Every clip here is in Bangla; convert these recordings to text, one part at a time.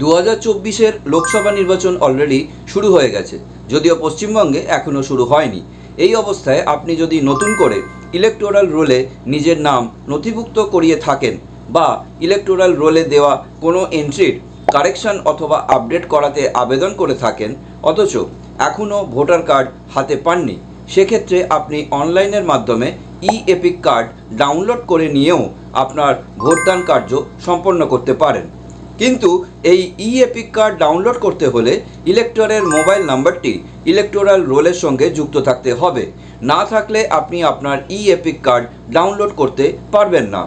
দু হাজার চব্বিশের লোকসভা নির্বাচন অলরেডি শুরু হয়ে গেছে, যদিও পশ্চিমবঙ্গে এখনও শুরু হয়নি। এই অবস্থায় আপনি যদি নতুন করে ইলেকটোরাল রোলে নিজের নাম নথিভুক্ত করিয়ে থাকেন বা ইলেকটোরাল রোলে দেওয়া কোনো এন্ট্রির কারেকশন অথবা আপডেট করাতে আবেদন করে থাকেন, অথচ এখনও ভোটার কার্ড হাতে পাননি, সেক্ষেত্রে আপনি অনলাইনের মাধ্যমে ই এপিক কার্ড ডাউনলোড করে নিয়েও আপনার ভোটদান কার্য সম্পন্ন করতে পারেন। কিন্তু এই ই এপিক কার্ড ডাউনলোড করতে হলে ইলেক্টরের মোবাইল নাম্বারটি ইলেকটোরাল রোলের সঙ্গে যুক্ত থাকতে হবে। না থাকলে আপনি আপনার ই এপিক কার্ড ডাউনলোড করতে পারবেন না।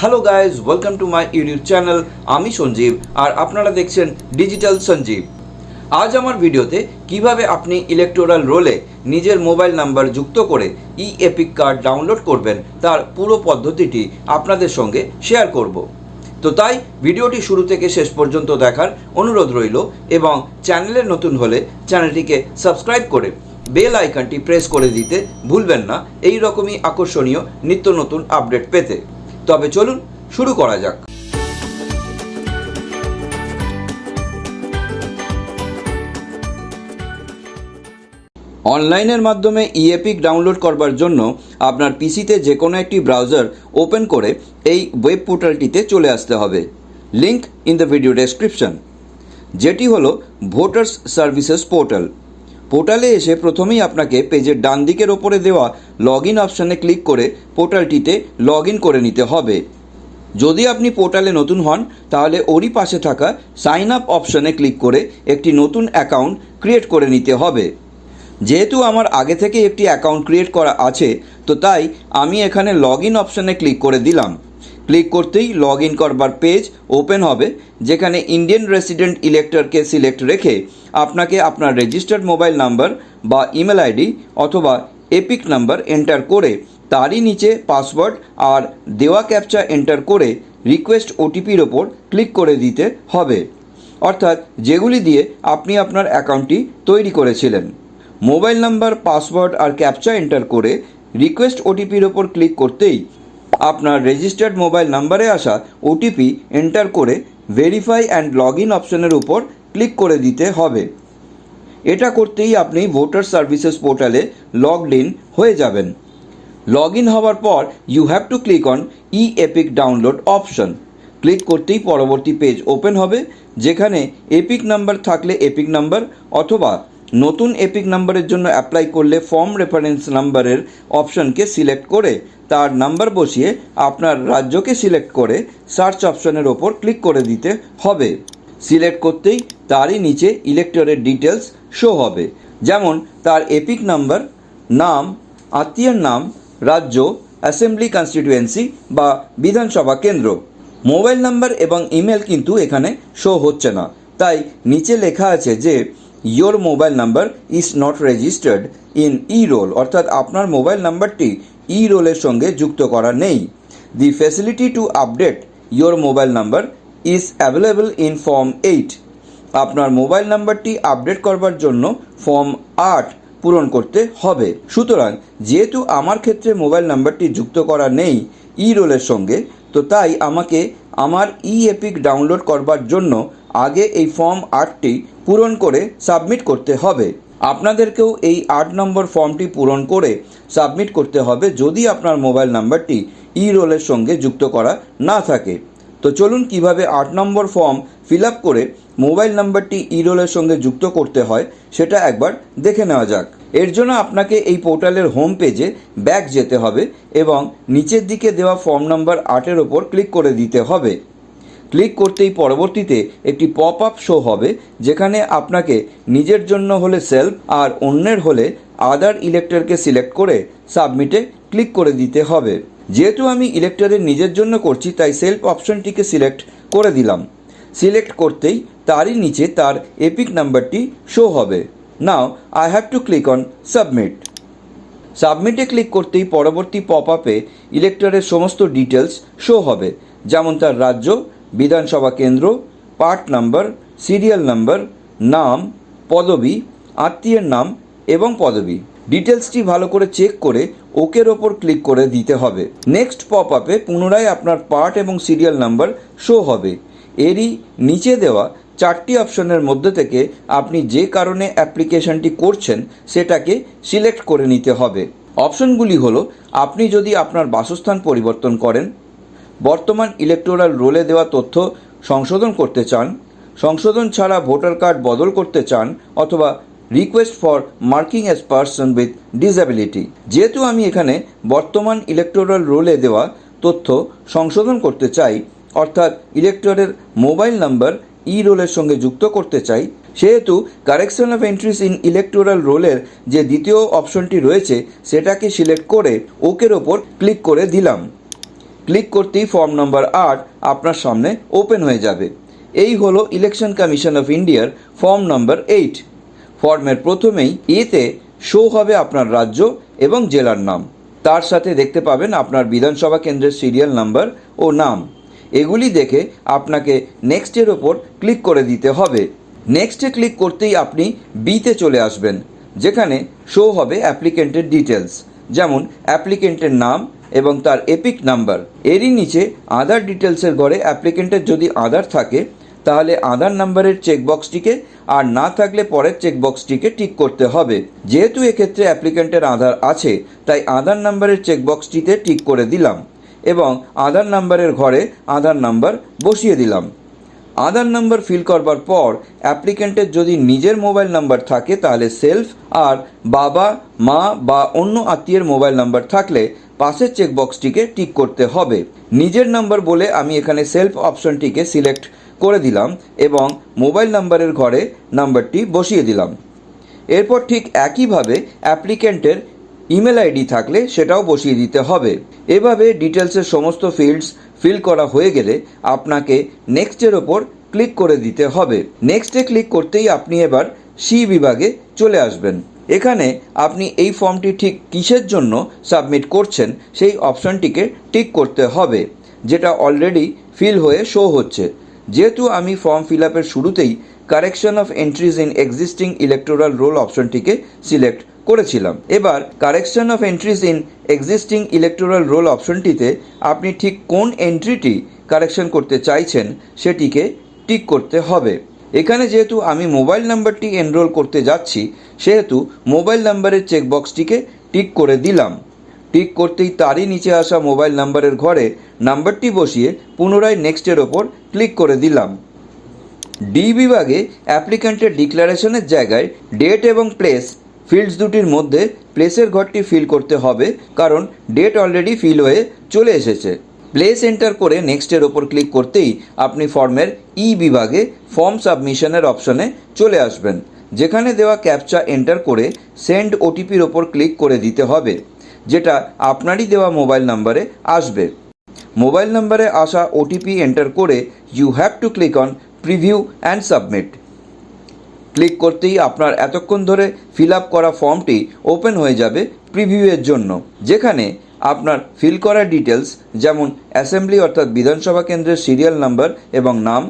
Hello guys welcome to my YouTube channel আমি সঞ্জীব আর আপনারা দেখছেন ডিজিটাল সঞ্জীব। আজ আমার ভিডিওতে কীভাবে আপনি ইলেকটোরাল রোলে নিজের মোবাইল নাম্বার যুক্ত করে ই এপিক কার্ড ডাউনলোড করবেন, তার পুরো পদ্ধতিটি আপনাদের সঙ্গে শেয়ার করব। তো তাই ভিডিওটি শুরু থেকে শেষ পর্যন্ত দেখার অনুরোধ রইল এবং চ্যানেলের নতুন হলে চ্যানেলটিকে সাবস্ক্রাইব করে বেল আইকনটি প্রেস করে দিতে ভুলবেন না। এই রকমই আকর্ষণীয় নিত্য নতুন আপডেট পেতে। তবে চলুন শুরু করা যাক। অনলাইনের মাধ্যমে ইএপিক ডাউনলোড করবার জন্য আপনার পিসিতে যে কোনো একটি ব্রাউজার ওপেন করে এই ওয়েব পোর্টালটিতে চলে আসতে হবে। Link in the video description যেটি হলো ভোটার্স সার্ভিসেস পোর্টাল পোর্টালে এসে প্রথমেই আপনাকে পেজের ডান দিকের ওপরে দেওয়া লগ ইন অপশানে ক্লিক করে পোর্টালটিতে লগ ইন করে নিতে হবে। যদি আপনি পোর্টালে নতুন হন, তাহলে ওরই পাশে থাকা সাইন আপ অপশানে ক্লিক করে একটি নতুন অ্যাকাউন্ট ক্রিয়েট করে নিতে হবে। যেহেতু আমার আগে থেকে একটি অ্যাকাউন্ট ক্রিয়েট করা আছে, তো তাই আমি এখানে লগ ইন অপশানে ক্লিক করে দিলাম। ক্লিক করতেই লগ ইন করবার পেজ ওপেন হবে, যেখানে ইন্ডিয়ান রেসিডেন্ট ইলেক্টরকে সিলেক্ট রেখে আপনাকে আপনার রেজিস্টার্ড মোবাইল নাম্বার বা ইমেল আইডি অথবা এপিক নাম্বার এন্টার করে তারই নিচে পাসওয়ার্ড আর দেওয়া ক্যাপচা এন্টার করে রিকোয়েস্ট ওটিপির ওপর ক্লিক করে দিতে হবে। অর্থাৎ যেগুলি দিয়ে আপনি আপনার অ্যাকাউন্টটি তৈরি করেছিলেন। মোবাইল নাম্বার পাসওয়ার্ড আর ক্যাপচা এন্টার করে রিকোয়েস্ট ওটিপির ওপর ক্লিক করতেই আপনার রেজিস্টার্ড মোবাইল নাম্বারে আসা ওটিপি এন্টার করে ভেরিফাই অ্যান্ড লগ ইন অপশনের উপর ক্লিক করে দিতে হবে। এটা করতেই আপনি ভোটার সার্ভিসেস পোর্টালে লগড ইন হয়ে যাবেন। লগ ইন হওয়ার পর you have to click on e EPIC download option click করতেই পরবর্তী পেজ ওপেন হবে, যেখানে এপিক নাম্বার থাকলে এপিক নাম্বার অথবা নতুন এপিক নাম্বারের জন্য অ্যাপ্লাই করলে ফর্ম রেফারেন্স নাম্বারের অপশনকে সিলেক্ট করে, তার নাম্বার বসিয়ে আপনার রাজ্যকে সিলেক্ট করে সার্চ অপশনের ওপর ক্লিক করে দিতে হবে। সিলেক্ট করতেই তারই নিচে ইলেক্টরের ডিটেলস শো হবে। যেমন তার এপিক নাম্বার নাম, আত্মীয়ের নাম, রাজ্য অ্যাসেম্বলি কনস্টিটিউয়েন্সি বা বিধানসভা কেন্দ্র। মোবাইল নাম্বার এবং ইমেল কিন্তু এখানে শো হচ্ছে না। তাই নিচে লেখা আছে যে your mobile number is not registered in e roll অর্থাৎ আপনার মোবাইল নাম্বারটি ই রোলের সঙ্গে যুক্ত করা নেই। The facility to update your mobile number is available in form eight আপনার মোবাইল নাম্বারটি আপডেট করবার জন্য ফর্ম আট পূরণ করতে হবে। সুতরাং, যেহেতু আমার ক্ষেত্রে মোবাইল নাম্বারটি যুক্ত করা নেই ই রোলের সঙ্গে, তো তাই আমাকে আমার ই এপিক ডাউনলোড করবার জন্য আগে এই ফর্ম আটটি পূরণ করে সাবমিট করতে হবে। আপনাদেরকেও এই আট নম্বর ফর্মটি পূরণ করে সাবমিট করতে হবে যদি আপনার মোবাইল নাম্বারটি ই রোলের সঙ্গে যুক্ত করা না থাকে। তো চলুন কীভাবে আট নম্বর ফর্ম ফিল আপ করে মোবাইল নাম্বারটি ই রোলের সঙ্গে যুক্ত করতে হয় সেটা একবার দেখে নেওয়া যাক। এর জন্য আপনাকে এই পোর্টালের হোম পেজে ব্যাক যেতে হবে এবং নিচের দিকে দেওয়া ফর্ম নাম্বার আটের ওপর ক্লিক করে দিতে হবে। ক্লিক করতেই পরবর্তীতে একটি পপ আপ শো হবে, যেখানে আপনাকে নিজের জন্য হলে সেলফ আর অন্যের হলে আদার ইলেক্টরকে সিলেক্ট করে সাবমিটে ক্লিক করে দিতে হবে। যেহেতু আমি ইলেক্টরের নিজের জন্য করছি, তাই সেলফ অপশনটিকে সিলেক্ট করে দিলাম। সিলেক্ট করতেই তারই নিচে তার এপিক নাম্বারটি শো হবে। Now I have to click on submit সাবমিটে ক্লিক করতেই পরবর্তী পপ আপে ইলেক্টরের সমস্ত ডিটেলস শো হবে, যেমন তার রাজ্য, বিধানসভা কেন্দ্র পার্ট নাম্বার সিরিয়াল নাম্বার নাম, পদবি, আত্মীয়ের নাম এবং পদবি। ডিটেলসটি ভালো করে চেক করে ওকের ওপর ক্লিক করে দিতে হবে। নেক্সট পপ আপে পুনরায় আপনার পার্ট এবং সিরিয়াল নাম্বার শো হবে। এরই নিচে দেওয়া চারটি অপশনের মধ্যে থেকে আপনি যে কারণে অ্যাপ্লিকেশনটি করছেন সেটাকে সিলেক্ট করে নিতে হবে। অপশনগুলি হলো, আপনি যদি আপনার বাসস্থান পরিবর্তন করেন, বর্তমান ইলেকটোরাল রোলে দেওয়া তথ্য সংশোধন করতে চান, সংশোধন ছাড়া ভোটার কার্ড বদল করতে চান, অথবা request for marking as person with disability যেহেতু আমি এখানে বর্তমান ইলেকটোরাল রোলে দেওয়া তথ্য সংশোধন করতে চাই, অর্থাৎ ইলেক্টরের মোবাইল নাম্বার ই রোলের সঙ্গে যুক্ত করতে চাই, সেহেতু correction of entries in electoral রোলের যে দ্বিতীয় অপশনটি রয়েছে, সেটাকে সিলেক্ট করে ওকের ওপর ক্লিক করে দিলাম। ক্লিক করতেই ফর্ম নম্বর আট আপনার সামনে ওপেন হয়ে যাবে। এই হলো ইলেকশন কমিশন অফ ইন্ডিয়ার ফর্ম নম্বর এইট। ফর্মের প্রথমেই এতে শো হবে আপনার রাজ্য এবং জেলার নাম। তার সাথে দেখতে পাবেন আপনার বিধানসভা কেন্দ্রের সিরিয়াল নাম্বার ও নাম। এগুলি দেখে আপনাকে নেক্সটের ওপর ক্লিক করে দিতে হবে। নেক্সটে ক্লিক করতেই আপনি বিতে চলে আসবেন, যেখানে শো হবে অ্যাপ্লিকেন্টের ডিটেলস যেমন অ্যাপ্লিকেন্টের নাম এবং তার এপিক নাম্বার এরই নিচে আধার ডিটেলসের ঘরে অ্যাপ্লিকেন্টের যদি আধার থাকে, তাহলে আধার নাম্বারের চেকবক্সটিকে আর না থাকলে পরের চেকবক্সটিকে টিক করতে হবে। যেহেতু এক্ষেত্রে অ্যাপ্লিকেন্টের আধার আছে, তাই আধার নাম্বারের চেকবক্সটিতে টিক করে দিলাম। এবং আধার নাম্বারের ঘরে আধার নাম্বার বসিয়ে দিলাম। আধার নাম্বার ফিল করবার পর অ্যাপ্লিকেন্টের যদি নিজের মোবাইল নাম্বার থাকে, তাহলে সেলফ আর বাবা, মা বা অন্য আত্মীয়ের মোবাইল নাম্বার থাকলে পাশের চেকবক্সটিকে টিক করতে হবে। নিজের নাম্বার বলে আমি এখানে সেলফ অপশনটিকে সিলেক্ট করে দিলাম এবং মোবাইল নাম্বারের ঘরে নাম্বারটি বসিয়ে দিলাম। এরপর ঠিক একইভাবে অ্যাপ্লিকেন্টের ইমেল আইডি থাকলে সেটাও বসিয়ে দিতে হবে। এভাবে ডিটেলসের সমস্ত ফিল্ডস ফিল করা হয়ে গেলে আপনাকে নেক্সটের ওপর ক্লিক করে দিতে হবে। নেক্সটে ক্লিক করতেই আপনি এবার সি বিভাগে চলে আসবেন। এখানে আপনি এই ফর্মটি ঠিক কিসের জন্য সাবমিট করছেন সেই অপশনটিকে টিক করতে হবে, যেটা অলরেডি ফিল হয়ে শো হচ্ছে। যেহেতু আমি ফর্ম ফিল আপের শুরুতেই correction of entries in existing electoral roll অপশনটিকে select করেছিলাম। এবার correction of entries in existing electoral roll অপশনটিতে আপনি ঠিক কোন এন্ট্রিটি কারেকশন করতে চাইছেন সেটিকে টিক করতে হবে। এখানে যেহেতু আমি মোবাইল নাম্বারটি এনরোল করতে যাচ্ছি, সেহেতু মোবাইল নাম্বারের চেকবক্সটিকে টিক করে দিলাম। টিক করতেই তারই নিচে আসা মোবাইল নাম্বারের ঘরে নাম্বারটি বসিয়ে পুনরায় নেক্সটের ওপর ক্লিক করে দিলাম। ডি বিভাগে অ্যাপ্লিক্যান্টের ডিক্লারেশনের জায়গায় ডেট এবং প্লেস ফিল্ডস দুটির মধ্যে প্লেসের ঘরটি ফিল করতে হবে, কারণ ডেট অলরেডি ফিল হয়ে চলে এসেছে। প্লেস এন্টার করে নেক্সটের ওপর ক্লিক করতেই আপনি ফর্মের ই বিভাগে ফর্ম সাবমিশনের অপশনে চলে আসবেন, যেখানে দেওয়া ক্যাপচা এন্টার করে সেন্ড ওটিপির ওপর ক্লিক করে দিতে হবে, যেটা আপনারই দেওয়া মোবাইল নাম্বারে আসবে। মোবাইল নাম্বারে আসা ওটিপি এন্টার করে you have to click on preview and submit click করতেই আপনার এতক্ষণ ধরে ফিল আপ করা ফর্মটি ওপেন হয়ে যাবে প্রিভিউয়ের জন্য, যেখানে আপনার ফিল করা ডিটেলস যেমন অ্যাসেম্বলি অর্থাৎ বিধানসভা কেন্দ্রের সিরিয়াল নাম্বার এবং নাম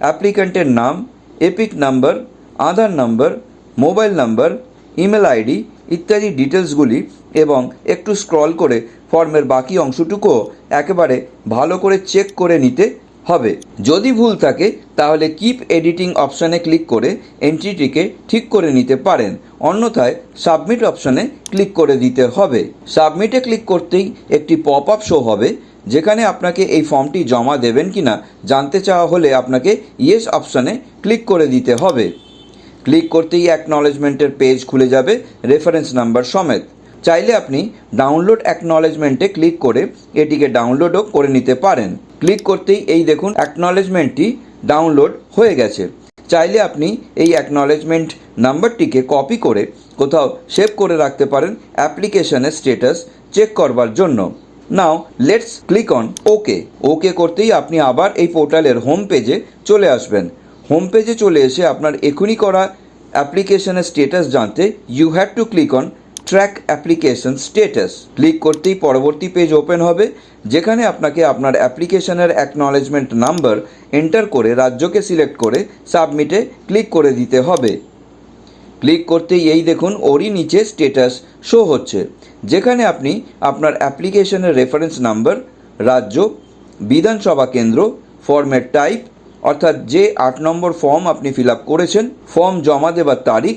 অ্যাপ্লিক্যান্টের নাম EPIC number Aadhaar number mobile number email ID ইত্যাদি ডিটেলসগুলি এবং একটু স্ক্রল করে ফর্মের বাকি অংশটুকুও একেবারে ভালো করে চেক করে নিতে হবে। যদি ভুল থাকে, তাহলে কিপ এডিটিং অপশানে ক্লিক করে এন্ট্রিটিকে ঠিক করে নিতে পারেন। অন্যথায় সাবমিট অপশানে ক্লিক করে দিতে হবে। সাবমিটে ক্লিক করতেই একটি পপ আপ শো হবে, যেখানে আপনাকে এই ফর্মটি জমা দেবেন কিনা জানতে চাওয়া হলে আপনাকে ইয়েস অপশানে ক্লিক করে দিতে হবে। ক্লিক করতেই অ্যাকনলেজমেন্টের পেজ খুলে যাবে রেফারেন্স নাম্বার সমেত। চাইলে আপনি ডাউনলোড অ্যাকনলেজমেন্টে ক্লিক করে এটিকে ডাউনলোডও করে নিতে পারেন। ক্লিক করতেই এই দেখুন অ্যাকনলেজমেন্টটি ডাউনলোড হয়ে গেছে। চাইলে আপনি এই অ্যাকনলেজমেন্ট নাম্বারটিকে কপি করে কোথাও সেভ করে রাখতে পারেন অ্যাপ্লিকেশনের স্টেটাস চেক করবার জন্য। Now let's click on okay okay করতেই আপনি আবার এই পোর্টালের হোম পেজে চলে আসবেন। হোম পেজে চলে এসে আপনার এখনই করা অ্যাপ্লিকেশনের স্টেটাস জানতে you have to click on track application status click করতেই পরবর্তী পেজ ওপেন হবে, যেখানে আপনাকে আপনার অ্যাপ্লিকেশনের অ্যাকনলেজমেন্ট নাম্বার এন্টার করে রাজ্যকে সিলেক্ট করে সাবমিটে ক্লিক করে দিতে হবে। ক্লিক করতেই এই দেখুন ওরই নিচে স্টেটাস শো হচ্ছে, যেখানে আপনি আপনার অ্যাপ্লিকেশনের রেফারেন্স নাম্বার রাজ্য, বিধানসভা কেন্দ্র ফর্মের টাইপ অর্থাৎ যে আট নম্বর ফর্ম আপনি ফিল করেছেন ফর্ম জমা দেবার তারিখ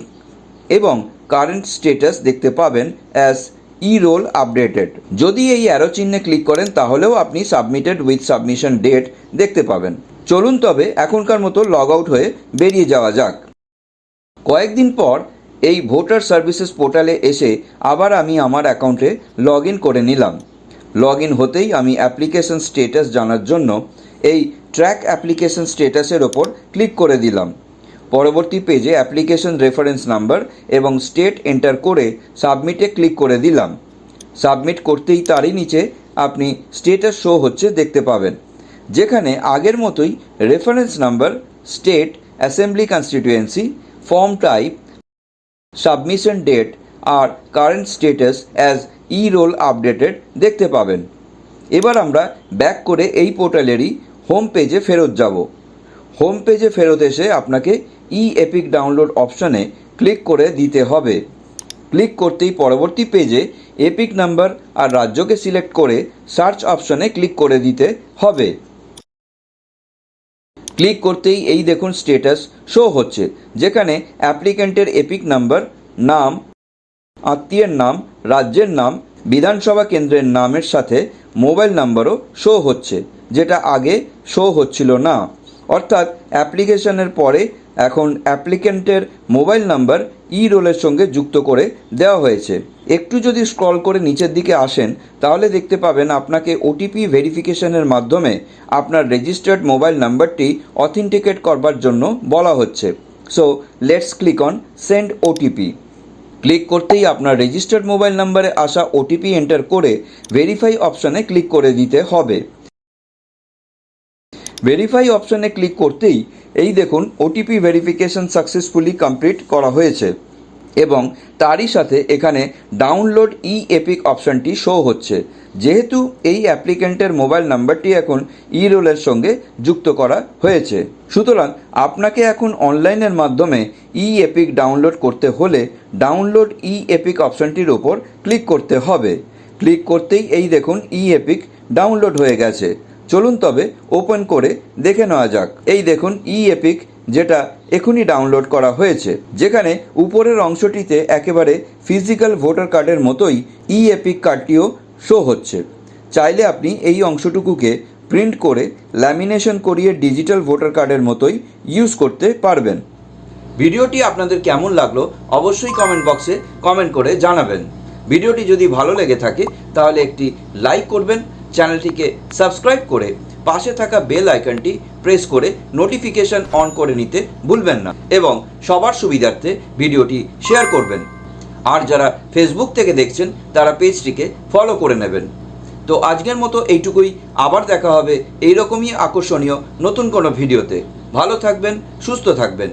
এবং কারেন্ট স্টেটাস দেখতে পাবেন অ্যাজ ই রোল আপডেটেড যদি এই অ্যারো চিহ্নে ক্লিক করেন, তাহলেও আপনি সাবমিটেড উইথ সাবমিশন ডেট দেখতে পাবেন। চলুন তবে এখনকার মতো লগ আউট হয়ে বেরিয়ে যাওয়া যাক। কয়েকদিন পর এই ভোটার সার্ভিসেস পোর্টালে এসে আবার আমি আমার অ্যাকাউন্টে লগ ইন করে নিলাম। লগ ইন হতেই আমি অ্যাপ্লিকেশন স্টেটাস জানার জন্য এই ট্র্যাক অ্যাপ্লিকেশন স্টেটাসের ওপর ক্লিক করে দিলাম। পরবর্তী পেজে অ্যাপ্লিকেশন রেফারেন্স নাম্বার এবং স্টেট এন্টার করে সাবমিটে ক্লিক করে দিলাম। সাবমিট করতেই তারই নিচে আপনি স্টেটাস শো হচ্ছে দেখতে পাবেন, যেখানে আগের মতোই reference number, state, assembly constituency form type, submission date আর current status as e roll updated দেখতে পাবেন। এবার আমরা ব্যাক করে এই পোর্টালেরই হোম পেজে ফেরত যাব। হোম পেজে ফেরত এসে আপনাকে ই এপিক ডাউনলোড অপশানে ক্লিক করে দিতে হবে। ক্লিক করতেই পরবর্তী পেজে এপিক নাম্বার আর রাজ্যকে সিলেক্ট করে সার্চ অপশানে ক্লিক করে দিতে হবে। ক্লিক করতেই এই দেখুন স্টেটাস শো হচ্ছে, যেখানে অ্যাপ্লিক্যান্টের এপিক নাম্বার নাম, আত্মীয়ের নাম, রাজ্যের নাম, বিধানসভা কেন্দ্রের নামের সাথে মোবাইল নাম্বারও শো হচ্ছে, যেটা আগে শো হচ্ছিল না। অর্থাৎ অ্যাপ্লিকেশনের পরে এখন অ্যাপ্লিকেন্টের মোবাইল নাম্বার ই রোলের সঙ্গে যুক্ত করে দেওয়া হয়েছে। একটু যদি স্ক্রল করে নিচের দিকে আসেন, তাহলে দেখতে পাবেন আপনাকে ওটিপি ভেরিফিকেশনের মাধ্যমে আপনার রেজিস্টার্ড মোবাইল নাম্বারটি অথেন্টিকেট করবার জন্য বলা হচ্ছে। So let's click on send OTP click করতেই আপনার রেজিস্টার্ড মোবাইল নাম্বারে আসা ওটিপি এন্টার করে ভেরিফাই অপশানে ক্লিক করে দিতে হবে। ভেরিফাই অপশানে ক্লিক করতেই এই দেখুন ওটিপি ভেরিফিকেশন সাকসেসফুলি কমপ্লিট করা হয়েছে এবং তারই সাথে এখানে ডাউনলোড ই এপিক অপশানটি শো হচ্ছে। যেহেতু এই অ্যাপ্লিকেন্টের মোবাইল নাম্বারটি এখন ই রোলের সঙ্গে যুক্ত করা হয়েছে। সুতরাং আপনাকে এখন অনলাইনের মাধ্যমে ই এপিক ডাউনলোড করতে হলে ডাউনলোড ই এপিক অপশানটির ওপর ক্লিক করতে হবে। ক্লিক করতেই এই দেখুন ই এপিক ডাউনলোড হয়ে গেছে। চলুন তবে ওপেন করে দেখে নেওয়া যাক। এই দেখুন ই এপিক যেটা এখনই ডাউনলোড করা হয়েছে, যেখানে উপরের অংশটিতে একেবারে ফিজিক্যাল ভোটার কার্ডের মতোই ই এপিক কার্ডটিও শো হচ্ছে। চাইলে আপনি এই অংশটুকুকে প্রিন্ট করে ল্যামিনেশন করিয়ে ডিজিটাল ভোটার কার্ডের মতোই ইউজ করতে পারবেন। ভিডিওটি আপনাদের কেমন লাগল অবশ্যই কমেন্ট বক্সে কমেন্ট করে জানাবেন। ভিডিওটি যদি ভালো লেগে থাকে, তাহলে একটি লাইক করবেন চ্যানেলটিকে সাবস্ক্রাইব করে পাশে থাকা বেল আইকনটি প্রেস করে নোটিফিকেশন অন করে নিতে ভুলবেন না এবং সবার সুবিধার্থে ভিডিওটি শেয়ার করবেন। আর যারা ফেসবুক থেকে দেখছেন, তারা পেজটিকে ফলো করে নেবেন। তো আজকের মতো এইটুকুই। আবার দেখা হবে এইরকমই আকর্ষণীয় নতুন কোনো ভিডিওতে। ভালো থাকবেন, সুস্থ থাকবেন।